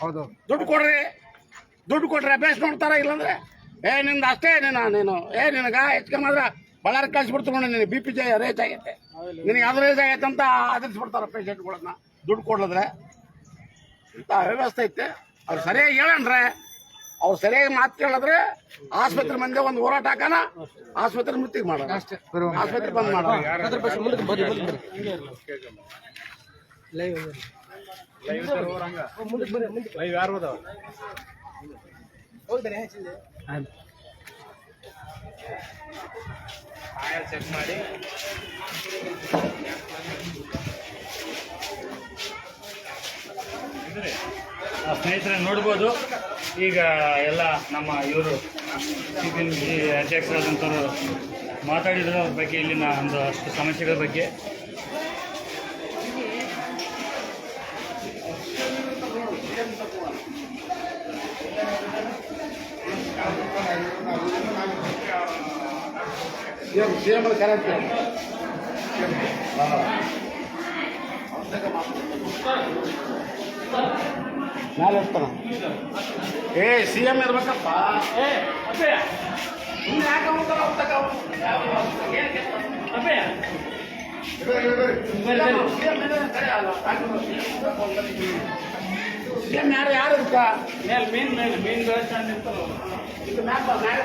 ಹೌದು. ದುಡ್ಡು ಕೊಡ್ರಿ. ದುಡ್ಡು ಕೊಟ್ರೆ ಅಭ್ಯಾಸ ನೋಡ್ತಾರ ಇಲ್ಲಾಂದ್ರೆ? ಏ ನಿಂದ ಅಷ್ಟೇ ನೀನು ನೀನು. ಏ ನಿನಗ ಹೆಚ್ಚಿಗೆ ಬಳ್ಳಾರಿ ಕಳಿಸ್ಬಿಡ್ತು ನಿನಗೆ. ಬಿ ಪಿ ಜೈ ರೇಟ್ ಆಗೈತೆ. ನಿನಗೆ ಅದು ರೇಟ್ ಆಗೈತೆ ಅಂತ ಪೇಷೆಂಟ್ ಪೇಷಂಟ್ಗಳನ್ನ ದುಡ್ಡು ಕೊಡ್ಲದ್ರೆ ಇಂಥ ವ್ಯವಸ್ಥೆ ಐತೆ. ಅವ್ರು ಸರಿಯಾಗಿ ಹೇಳಣ್ರೆ ಅವ್ರು ಸರಿಯಾಗಿ ಮಾತು ಕೇಳಿದ್ರೆ ಆಸ್ಪತ್ರೆ ಮಂದಿ ಒಂದು ಹೋರಾಟ ಹಾಕೋಣ ಆಸ್ಪತ್ರೆ ಮುತ್ತಿಗೆ ಮಾಡೋಣ. ಆಸ್ಪತ್ರೆ ಬಂದ್ ಮಾಡೋಣ. ಯಾರು ಚೆಕ್ ಮಾಡಿ. ಸ್ನೇಹಿತರೆ ನೋಡ್ಬೋದು. ಈಗ ಎಲ್ಲ ನಮ್ಮ ಇವರು ಅಧ್ಯಕ್ಷರಾದಂಥವ್ರು ಮಾತಾಡಿದ್ರು ಬಗ್ಗೆ ಇಲ್ಲಿನ ಒಂದು ಅಷ್ಟು ಸಮಸ್ಯೆಗಳ ಬಗ್ಗೆ. ಸಿಎಂ ಕರೆಕ್ಟ್ ಮ್ಯಾಲೆ ಇರ್ತಾನ. ಏ ಸಿ ಎಂ ಇರ್ಬೇಕಪ್ಪ ಸಿ ಎಂ ಯಾರು ಯಾರು ಇರ್ಕ ಮೇಲೆ ಮೀನ್ ಮೇಲೆ ಮೀನ್ ಬೆಳೆಸ್ಕೊಂಡು ನಿಂತಲ್ಲ ಇದು ಮ್ಯಾಪ್ ಮ್ಯಾಲೆ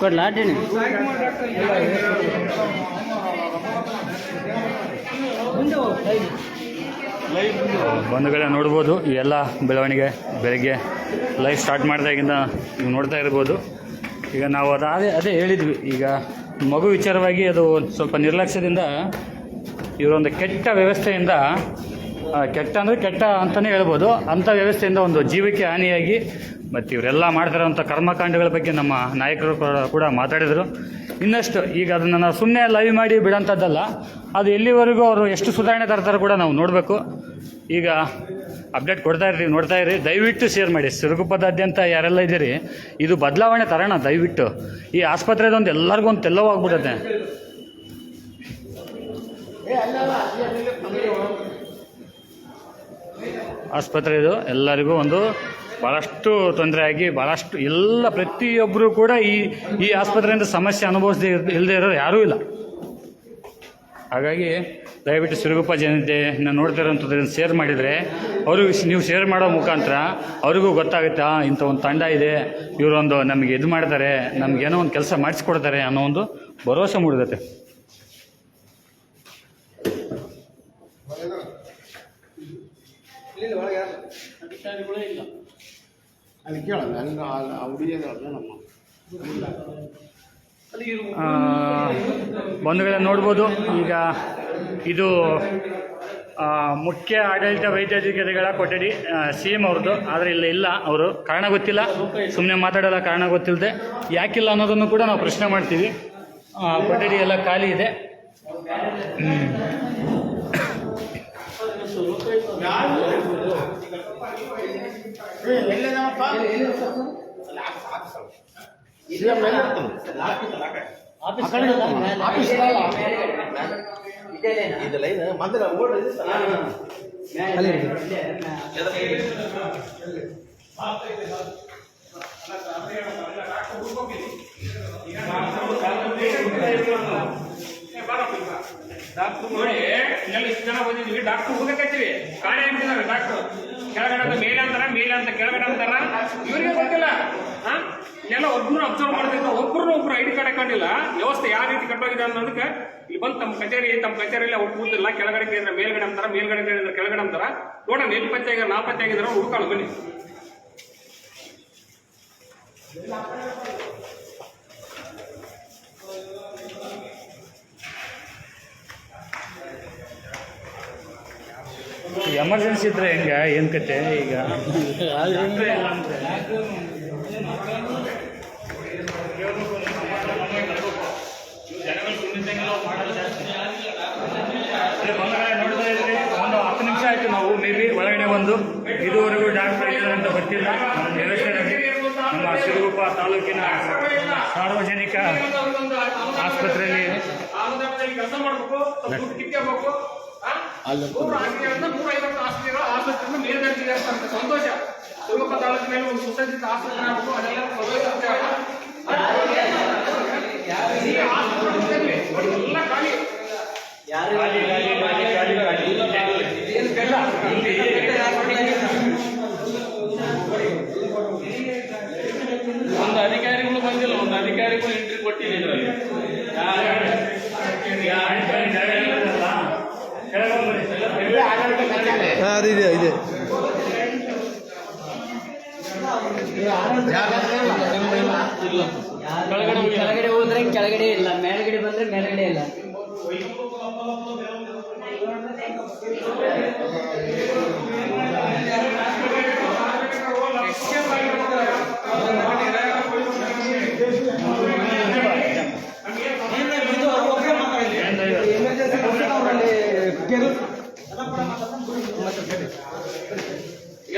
ಕೊಡ್ಲಾಟೇನೆ ಬಂಧುಗಳೇ ನೋಡ್ಬೋದು ಎಲ್ಲ ಬೆಳವಣಿಗೆ, ಬೆಳಗ್ಗೆ ಲೈಫ್ ಸ್ಟಾರ್ಟ್ ಮಾಡಿದಾಗಿಂದ ನೀವು ನೋಡ್ತಾ ಇರ್ಬೋದು. ಈಗ ನಾವು ಅದು ಅದೇ ಅದೇ ಹೇಳಿದ್ವಿ. ಈಗ ಮಗು ವಿಚಾರವಾಗಿ ಅದು ಸ್ವಲ್ಪ ನಿರ್ಲಕ್ಷ್ಯದಿಂದ ಇವರೊಂದು ಕೆಟ್ಟ ವ್ಯವಸ್ಥೆಯಿಂದ ಕೆಟ್ಟ ಅಂದರೆ ಕೆಟ್ಟ ಅಂತಲೇ ಹೇಳ್ಬೋದು. ಅಂಥ ವ್ಯವಸ್ಥೆಯಿಂದ ಒಂದು ಜೀವಕ್ಕೆ ಹಾನಿಯಾಗಿ, ಮತ್ತು ಇವರೆಲ್ಲ ಮಾಡ್ತಿರೋಂಥ ಕರ್ಮಕಾಂಡಗಳ ಬಗ್ಗೆ ನಮ್ಮ ನಾಯಕರು ಕೂಡ- ಮಾತಾಡಿದರು. ಇನ್ನಷ್ಟು, ಈಗ ಅದನ್ನು ನಾವು ಸುಮ್ಮನೆ ಲೈವ್ ಮಾಡಿ ಬಿಡೋಂಥದ್ದಲ್ಲ, ಅದು ಎಲ್ಲಿವರೆಗೂ ಅವರು ಎಷ್ಟು ಸುಧಾರಣೆ ತರ್ತಾರೆ ಕೂಡ ನಾವು ನೋಡಬೇಕು. ಈಗ ಅಪ್ಡೇಟ್ ಕೊಡ್ತಾ ಇರ್ರಿ, ನೋಡ್ತಾ ಇರ್ರಿ. ದಯವಿಟ್ಟು ಶೇರ್ ಮಾಡಿ. ಸಿರುಗುಪ್ಪದಾದ್ಯಂತ ಯಾರೆಲ್ಲ ಇದ್ದೀರಿ, ಇದು ಬದಲಾವಣೆ ತರೋಣ, ದಯವಿಟ್ಟು. ಈ ಆಸ್ಪತ್ರೆದೊಂದು ಎಲ್ಲರಿಗೂ ಒಂದು ತೆಲ್ಲವಾಗ್ಬಿಡುತ್ತೆ. ಆಸ್ಪತ್ರೆ ಇದು. ಎಲ್ಲರಿಗೂ ಒಂದು ಭಾಳಷ್ಟು ತೊಂದರೆ ಆಗಿ ಭಾಳಷ್ಟು ಎಲ್ಲ ಪ್ರತಿಯೊಬ್ಬರು ಕೂಡ ಈ ಈ ಆಸ್ಪತ್ರೆಯಿಂದ ಸಮಸ್ಯೆ ಅನುಭವಿಸದೇ ಇಲ್ಲದೆ ಇರೋರು ಯಾರೂ ಇಲ್ಲ. ಹಾಗಾಗಿ ದಯವಿಟ್ಟು ಸಿರುಗುಪ್ಪ ಜನತೆಯನ್ನು ನೋಡ್ತಿರೋಂಥದ್ದನ್ನು ಶೇರ್ ಮಾಡಿದರೆ ಅವ್ರಿಗೂ ನೀವು ಶೇರ್ ಮಾಡೋ ಮುಖಾಂತರ ಅವ್ರಿಗೂ ಗೊತ್ತಾಗುತ್ತೆ ಇಂಥ ಒಂದು ತಂಡ ಇದೆ, ಇವರೊಂದು ನಮಗೆ ಇದು ಮಾಡ್ತಾರೆ, ನಮಗೇನೋ ಒಂದು ಕೆಲಸ ಮಾಡಿಸ್ಕೊಡ್ತಾರೆ ಅನ್ನೋ ಒಂದು ಭರವಸೆ ಅಲ್ಲಿ ಕೇಳ ಅಲ್ಲಿ ಆ ಹುಡುಗಿಯ ನಮ್ಮ. ನೋಡ್ಬೋದು. ಈಗ ಇದು ಆ, ಮುಖ್ಯ ಆಡಳಿತ ವೈದ್ಯಾಧಿಕಾರಿಗಳ ಕೊಠಡಿ ಸಿ ಎಂ ಅವ್ರದ್ದು. ಆದರೆ ಇಲ್ಲ ಇಲ್ಲ ಅವರು. ಕಾರಣ ಗೊತ್ತಿಲ್ಲ. ಸುಮ್ಮನೆ ಮಾತಾಡೋಲ್ಲ ಕಾರಣ ಗೊತ್ತಿಲ್ಲದೆ ಯಾಕಿಲ್ಲ ಅನ್ನೋದನ್ನು ಕೂಡ ನಾವು ಪ್ರಶ್ನೆ ಮಾಡ್ತೀವಿ. ಕೊಠಡಿ ಎಲ್ಲ ಖಾಲಿ ಇದೆ. ಸಿ ಲೈನ್ ಎಲ್ಲಿ ಇರ್ತಾನೆ ಆಫೀಸ್ ನೋಡಿ ಇಷ್ಟು ಜನ ಬಂದಿದ್ವಿ ಡಾಕ್ಟರ್ ಅಂತಿದ್ದಾರೆ ಡಾಕ್ಟರ್ ಕೆಳಗಡೆ ಮೇಲೆ ಅಂತಾರ, ಮೇಲೆ ಅಂತ ಕೆಳಗಡೆ ಅಂತಾರ. ಇವ್ರಿಗೆ ಗೊತ್ತಿಲ್ಲ. ಎಲ್ಲ ಒಬ್ರು ಅಬ್ಸರ್ವ್ ಮಾಡ್ತಿದ್ದ ಒಬ್ರು ಒಬ್ರು ಐಡಿ ಕಾರ್ಡ್ ಹಾಕೊಂಡಿಲ್ಲ. ವ್ಯವಸ್ಥೆ ಯಾವ ರೀತಿ ಕಟ್ಟೋಗಿದೆ ಅನ್ನೋದಕ್ಕೆ ಇಲ್ಲಿ ಬಂದು ತಮ್ಮ ಕಚೇರಿ, ತಮ್ಮ ಕಚೇರಿಯಲ್ಲಿ ಒಟ್ಟು ಕೂತಿಲ್ಲ. ಕೆಳಗಡೆ ಕೇಳಿದ್ರೆ ಮೇಲ್ಗಡೆ ಅಂತಾರ, ಮೇಲ್ಗಡೆ ಕೇಳಿದ್ರೆ ಕೆಳಗಡೆ ಅಂತಾರ. ನೋಡೋಣ ಎಲ್ಲಿ ಪತ್ತೆ ಆಗಿದ್ರೆ ನಾ ಪತ್ತೆ ಆಗಿದ್ರೆ ಹುಡುಕಾಳು ಬನ್ನಿ. ಎಮರ್ಜೆನ್ಸಿ ಇದ್ರೆ ಹೆಂಗ? ಏನು ಕತೆ ಈಗ? ಒಂದು ಹತ್ತು ನಿಮಿಷ ಆಯ್ತು ನಾವು ಮೇ ಬಿ ಒಳಗಡೆ ಒಂದು ಇದುವರೆಗೂ ಡಾಕ್ಟರ್ ಇದ್ದಾರೆ ಅಂತ ಗೊತ್ತಿಲ್ಲ ನಮ್ಮ ಸಿರುಗುಪ್ಪ ತಾಲೂಕಿನ ಸಾರ್ವಜನಿಕ ಆಸ್ಪತ್ರೆಯಲ್ಲಿ ಹಾಸಿಗೆ ಅಂತ ನೂರ ಐವತ್ತು ಹಾಸಿಗೆಗಳು ಆಸ್ಪತ್ರೆಯಿಂದ ಮೇಲ್ದರ್ಜೆಗೆ ಅಂತ ಸಂತೋಷ. ಶಿವಮೊಗ್ಗ ಮೇಲೆ ಒಂದು ಸುಸಜ್ಜಿತ ಅದೆಲ್ಲ ಅದೆಲ್ಲ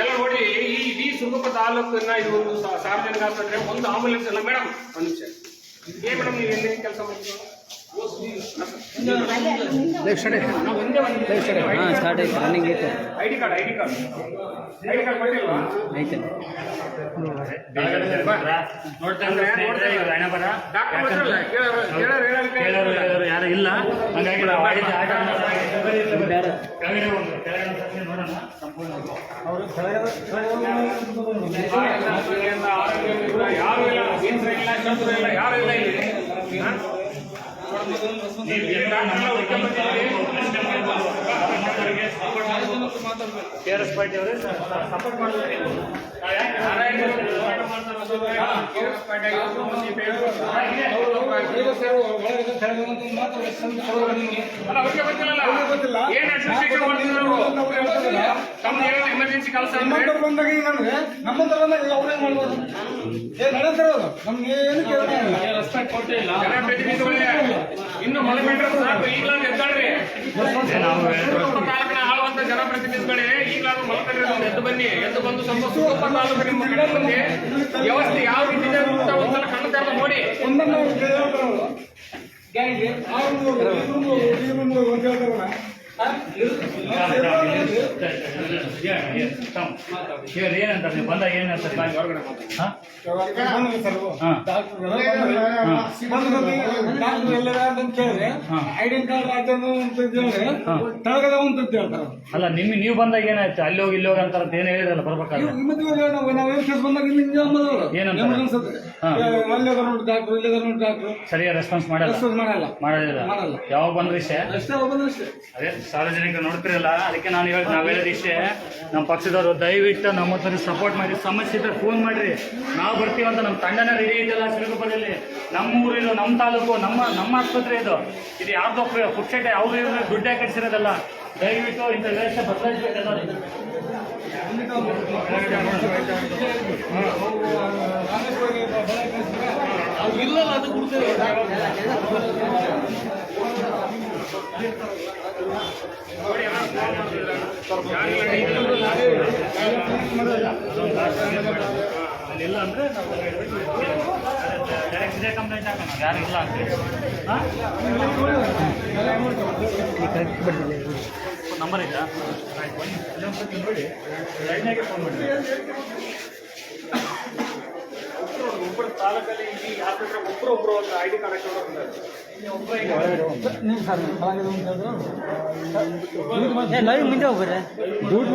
ಎಲ್ಲ ನೋಡಿ, ಈ ಇಡೀ ಸುರಗುಪ್ಪ ತಾಲೂಕನ್ನ ಇದು ಒಂದು ಸಾರ್ವಜನಿಕ ಆಸ್ಪತ್ರೆ, ಒಂದು ಆಂಬುಲೆನ್ಸ್ ಅಲ್ಲ ಮೇಡಮ್ ಒಂದು ನಿಮಿಷ. ಏನ್ ಮೇಡಮ್ ನೀವು ಎಲ್ಲಿ ಕೆಲಸ ಮಾಡ್ತೀವಿ ನಾವು ಒಂದೇ ಸೈಡ್ ಹಾಂ ಸ್ಟಾರ್ಟ್ ಆಯ್ತು ರನ್ನಿಂಗ್ ಐತೆ ID card ID card ID card ಕೊಟ್ಟಿಲ್ವಾ ಐತೆ ಕೇಳೋರು ಯಾರು ಇಲ್ಲ ನೋಡೋಣ ಸಂಪೂರ್ಣವಾಗಿ ಯಾರು ಇಲ್ಲ ಇಲ್ಲ ಯಾರು ಇಲ್ಲ? ನೀವು ಈ ಡಾಕ್ಟರ್ನ ಹುಡ್ಕೊಂಡ್ ಬಂದಿದ್ದೀರಿ. ಕೆ ಆರ್ ಎಸ್ ಅವರೇ ಸಪೋರ್ಟ್ ನಾವು. ಎಮರ್ಜೆನ್ಸಿ ಕೆಲಸ ಬಂದಾಗ ನಮ್ಗೆ ಬಂದಾಗ ಅವ್ರೇ ಮಾಡ್ಬೋದು? ನಮ್ಗೆ ಏನು ಕೇಳ್ತಾ ಜನಪ್ರತಿನಿಧಿಗಳೇ ಇನ್ನು ಮೊದಲು ಸಾಕು ಈಗಲಾದ್ರೂ ಎದ್ದಾಳ್ರಿ ಸುತ್ತಮುತ್ತ ಜನಪ್ರತಿನಿಧಿಗಳೇ ಈಗಲಾದ್ರೂ ಮಲ್ಕೊಂಡಿರೋದು ಎದ್ದು ಬನ್ನಿ. ಎದ್ದು ಬಂದು ಸ್ವಲ್ಪ ತಾಲೂಕು ನಿಮ್ಮ ಕಡೆ ಬಂದು ವ್ಯವಸ್ಥೆ ಯಾವ ರೀತಿ ಇದೆ ಅಂತ ಒಂದ್ಸಲ ಕಣ್ಣು ತೆರೆದು ನೋಡಿ. ಒಂದನ್ನು ಏನಂತಾರೆ ನೀವು ಬಂದಾಗ ಏನಂತಾರೆ ಹಾಂ ಅಲ್ಲ ನಿಮ್ಗೆ ನೀವು ಬಂದಾಗ ಏನಾಯ್ತು? ಅಲ್ಲಿ ಹೋಗಿ ಇಲ್ಲಿ ಹೋಗಿ ಅಂತಾರ ಅಂತ ಏನು ಹೇಳಿದ್ರಲ್ಲ ಬರ್ಬೇಕಾದ್ರೆ ಸರಿಯಾಗಿ ರೆಸ್ಪಾನ್ಸ್ ಮಾಡಲ್ಲ? ಮಾಡಲ್ಲ. ಯಾವಾಗ ಬಂದ್ರೆ ಅದೇ. ಸಾರ್ವಜನಿಕರು ನೋಡ್ತಿರಲ್ಲ, ಅದಕ್ಕೆ ನಾನು ಹೇಳಿ ನಾವು ಹೇಳೋದು ಇಷ್ಟೇ ನಮ್ಮ ಪಕ್ಷದವರು ದಯವಿಟ್ಟು ನಮ್ಮ ಹತ್ರ ಸಪೋರ್ಟ್ ಮಾಡಿ, ಸಮಸ್ಯೆ ಇದ್ರೆ ಫೋನ್ ಮಾಡಿರಿ. ನಾವು ಬರ್ತೀವಂತ ನಮ್ಮ ತಂಡನ ರೆಡಿ ಇದೆಯಲ್ಲ ಶಿವಗುಪ್ಪದಲ್ಲಿ ನಮ್ಮ ಊರಿದು, ನಮ್ಮ ತಾಲೂಕು, ನಮ್ಮ ನಮ್ಮ ಆಸ್ಪತ್ರೆ ಇದು. ಇದು ಯಾರ್ದೋ ಪುಕ್ಷಟೆ ಅವ್ರು ಇವ್ರು ದುಡ್ಡೇ ಕಟ್ಸಿರೋದಲ್ಲ. ದಯವಿಟ್ಟು ಇಂಥ ವ್ಯವಸ್ಥೆ ಬದಲಾಯಿಸಬೇಕಲ್ಲ. ಅಲ್ಲಿಲ್ಲ ಅಂದರೆ ನಾವು ಡೈರೆಕ್ಟ್ ಇದೇ ಕಂಪ್ಲೇಂಟ್ ಹಾಕೋಣ ಯಾರು ಇಲ್ಲ ಅಂತ ನಂಬರ್ ಇಲ್ಲ ನೋಡಿ ಲೈನ್ನಾಗೆ ಫೋನ್ ಮಾಡಿ ತಾಲೂಕಲ್ಲಿ ಒಂದು ಕಾರ್ಡ್ ಅಂತ ಹೇಳಿದ್ರು. ಏ ಲೈವ್ ಮುಂದೆ ಹೋಗ್ಬರ್ರೆ ದುಡ್ಡು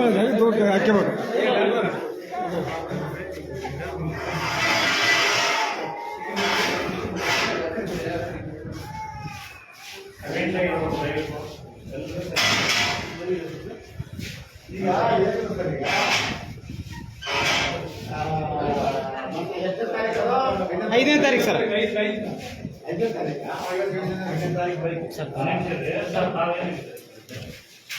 ಮಾಡಿದ್ರೆ ತಾರೀಕು ಸರ್. ಐದನೇ ತಾರೀಕು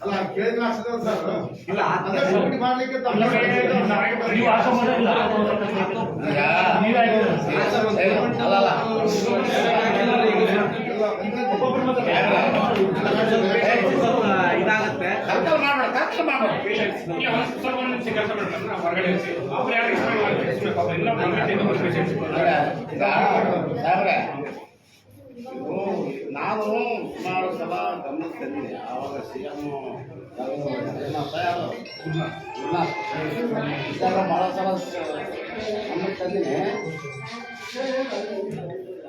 ಅಲ್ಲ ಕೇಳಿದ್ರೆ ಸರ್ ಇಲ್ಲ ಮಾಡ್ಲಿಕ್ಕೆ ನೀವು ಇಲ್ಲ ಇದಾಗುತ್ತೆ ಮಾಡ್ಬೇಡ ಮಾಡ್ಬೇಡ ಸ್ವಲ್ಪ ಒಂದ್ ನಿಮಿಷ ಕೆಲಸ ಮಾಡ್ತಾರೆ ಹೊರಗಡೆ ಯಾರು ಇಲ್ಲ. ತಂದಿದೆ ಆವಾಗ ಸಿ ಎಂ ಇದ್ದಾಗ ಭಾಳ ಸಲ ಗಮನಕ್ಕೆ ತಂದಿನಿ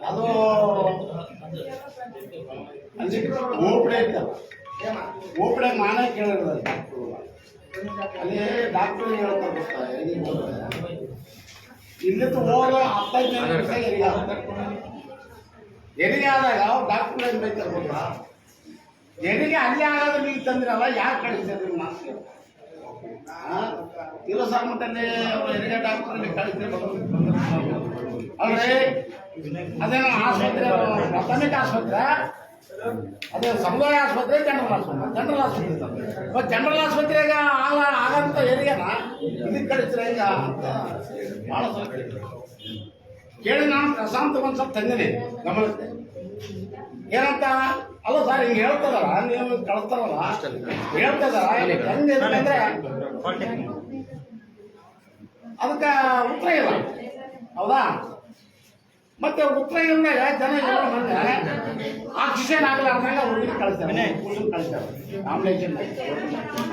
ಅದು ಅಲ್ಲಿ ಓಪಡೆ ಇತ್ತಲ್ಲ ಓಪಡೆ ನಾನೇ ಕೇಳಿರೋದು ಅಲ್ಲಿ ಡಾಕ್ಟರ್ ಹೇಳ್ತಾರೆ ಗೊತ್ತಾ ಇಲ್ಲಿಂದ ಹೋಗೋ ಹತ್ತೈದು ಜನ ಎರಿಗೆ ಆದಾಗ ಡಾಕ್ಟರ್ ಏನು ಗೊತ್ತಾ ಹೆರಿಗೆ ಅಲ್ಲಿ ಆಗೋದು ನೀವು ತಂದ್ರಲ್ಲ ಯಾಕೆ ಕಳಿಸಿದ್ರಿ ಮಾಸ್ಕ್ ಸರ್ ಮಟ್ಟಲ್ಲಿ ಹೆರಿಗೆ ಡಾಕ್ಟರ್ ಕಳಿಸ್ತೀವಿ ಅಲ್ರಿ? ಅದೇನೋ ಆಸ್ಪತ್ರೆ ಪ್ರಾಥಮಿಕ ಆಸ್ಪತ್ರೆ. ಅದೇ ಸಮುದಾಯ ಆಸ್ಪತ್ರೆ, ಜನರಲ್ ಆಸ್ಪತ್ರೆ. ಜನರಲ್ ಆಸ್ಪತ್ರೆ. ಮತ್ತೆ ಜನರಲ್ ಆಸ್ಪತ್ರೆಗ ಆಗ ಆಗಂತ ಏರಿಯಾನ? ಇದಕ್ಕೆ ಕಳಿಸ್ರೆ ಈಗ ಅಂತ ಭಾಳ ಸಮಸ್ಯೆ. ಕೇಳಿ ನಾನು ಪ್ರಶಾಂತ್ ಒಂದು ಸ್ವಲ್ಪ ತಂದಿನಿ, ಗಮನಕ್ಕೆ. ಏನಂತ? ಅಲ್ಲ ಸರ್ ಹಿಂಗೆ ಹೇಳ್ತದಲ್ಲ ನೀವು ಕಳಿಸ್ತಾರಲ್ಲ ಹೇಳ್ತದಲ್ಲ ಹೆಂಗೆ ಅಂದ್ರೆ ಅದಕ್ಕೆ ಉತ್ತರ ಇಲ್ಲ. ಹೌದಾ? ಮತ್ತೆ ಉತ್ತರ ಇಲ್ಲದಾಗ ಜನ ಆಕ್ಸಿಜನ್ ಆಗಲ್ಲ ಅಂದಾಗ ಹುಡುಗಿ ಕಳಿಸ್ತಾರೆ. ಕೂಸನ್ ಕಳಿಸ್ತಾರೆ. ಆಂಬುಲೆನ್ಸ್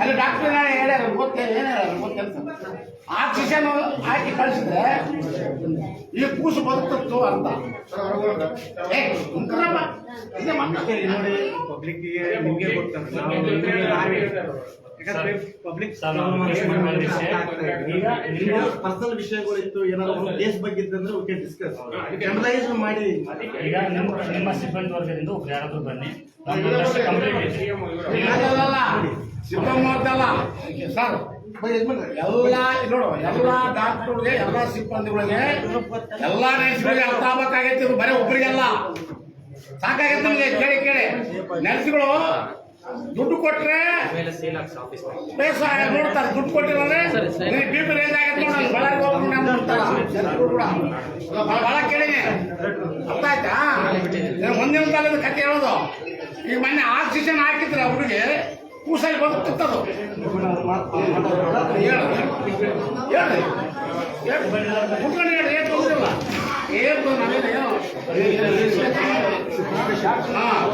ಅಲ್ಲಿ ಡಾಕ್ಟರ್ ಹೇಳ್ಯಾರ ಗೊತ್ತೇ ಏನಾರ ಹೇಳ್ಯಾರ ಗೊತ್ತಿಲ್ಲ ಆಕ್ಸಿಜನ್ ಹಾಕಿ ಕಳಿಸಿದ್ರೆ ಈ ಕೂಸು ಬದುಕತ್ತು ಅಂತ. ನೋಡಿ ಪಬ್ಲಿಕ್ ನಿಮಗೆ ಗೊತ್ತಲ್ಲ. ಪಬ್ಲಿಕ್ ಪರ್ಸನಲ್ ವಿಷಯಗಳಿತ್ತು ಏನಾದ್ರು ದೇಶ ಬಗ್ಗೆ ಓಕೆ ಡಿಸ್ಕಸ್ ಜನರಲೈಸ್ ಮಾಡಿ. ಈಗ ನಿಮ್ಮ ನಿಮ್ಮ ಸಿಬ್ಬಂದಿ ವರ್ಗದಿಂದ ಒಬ್ರು ಯಾರಾದ್ರೂ ಬನ್ನಿ. ಸರ್ ಎಲ್ಲ ನೋಡು ಎಲ್ಲ ಡಾಕ್ಟರ್ಗೆ ಎಲ್ಲ ಸಿಬ್ಬಂದಿಗಳಿಗೆ ಎಲ್ಲ ನರ್ಸ್ಗಳಿಗೆ ಅರ್ಥ ಆಗ್ಬೇಕಾಗೈತಿ. ಬರೀ ಒಬ್ಬರಿಗೆಲ್ಲ ಸಾಕಾಗೈತೆ ನಮ್ಗೆ ಕೇಳಿ ಕೇಳಿ. ನರ್ಸ್ಗಳು ದುಡ್ಡು ಕೊಟ್ರೆ ನೋಡ್ತಾರೆ ದುಡ್ಡು ಕೊಟ್ಟಿಲ್ಲ ಬಿ ಪಿ ರೇಂಜ್ ಆಗೈತೆ ನೋಡಿ ಬಳ್ಳಾರಿ ಹೋಗ್ಬಿಟ್ಟು ನಾನು ನೋಡ್ತಾರ ನರ್ಸ್ಗಳು ಕೂಡ ಭಾಳ ಭಾಳ ಕೇಳಿನಿ. ಅರ್ಥ ಆಯ್ತಾ? ಒಂದೇ ಕಾಲದ ಕತೆ ಹೇಳೋದು. ಈಗ ಮೊನ್ನೆ ಆಕ್ಸಿಜನ್ ಹಾಕಿದ್ರೆ ಅವ್ರಿಗೆ ಕೂಸಲ್ಲಿ ಬಂದು ತುತ್ತದು ಹೇಳಿ ಕುತ್ಕೊಂಡು ಹೇಳಿ ಏನು ತೊಂದ್ರಿಲ್ಲ ಏನು ತೊಂದ್ರೆ ಹಾಂ.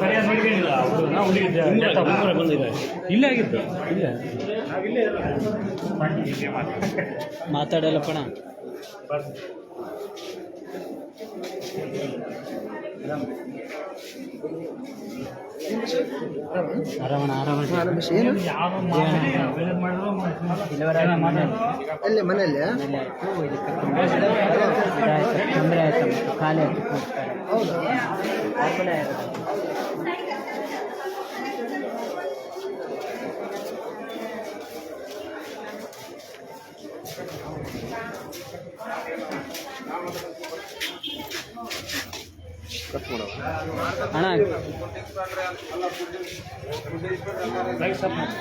ಸರಿಯಾಗಿ ನೋಡ್ಕೊಂಡಿಲ್ಲ ಅವ್ರನ್ನ ಹುಡುಗಿದ್ದೆ ಇಲ್ಲೇ ಆಗಿದ್ದು ಇಲ್ಲೇ ನಾವಿಲ್ಲೇ ಮಾತಾಡಲ್ಲ ಪಣ ಆರಾಮಣ ಆರಾಮ ಮಾಡಿದ್ರು ಅಲ್ಲಿ ಮನೆಯಲ್ಲಿ? ತೊಂದರೆ ಆಯ್ತು ಖಾಲಿ ಆಯ್ತು ಹೌದು ಅಣ್ಣ. ಸ್ಟಾಪ್ ಮಾಡಿ